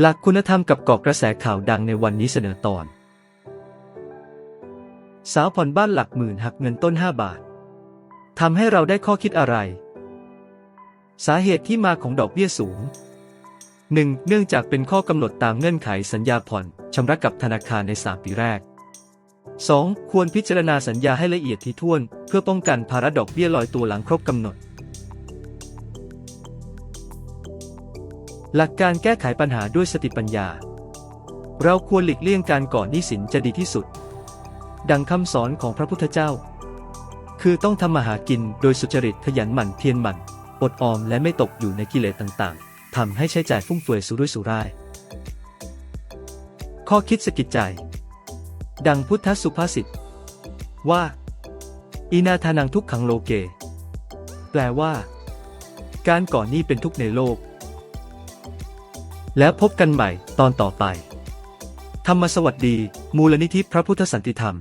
หลักคุณธรรมกับเกาะกระแสข่าวดังในวันนี้เสนอตอน สาวผ่อนบ้านหลักหมื่นหักเงินต้น 5 บาททำให้เราได้ข้อคิดอะไร สาเหตุที่มาของดอกเบี้ยสูง 1. เนื่องจากเป็นข้อกำหนดตามเงื่อนไขสัญญาผ่อนชำระกับธนาคารใน 3 ปีแรก 2. ควรพิจารณาสัญญาให้ละเอียดถี่ถ้วน เพื่อป้องกันภาระดอกเบี้ยลอยตัวหลังครบกำหนด หลักการแก้ไขปัญหาด้วยสติปัญญา เราควรหลีกเลี่ยงการก่อหนี้สินจะดีที่สุด ดังคำสอนของพระพุทธเจ้า คือต้องทำมาหากินโดยสุจริตขยันหมั่นเพียรหมั่นอดออมและไม่ตกอยู่ในกิเลสต่างๆทำให้ใช้จ่ายฟุ่มเฟือยสุรุ่ยสุร่าย ข้อคิดสะกิดใจ ดังพุทธสุภาษิตว่าอีนาทานังทุกขังโลเก แปลว่า การก่อนหนี้เป็นทุกข์ในโลก แล้วพบกันใหม่ตอนต่อไป ธรรมสวัสดี มูลนิธิพระพุทธสันติธรรม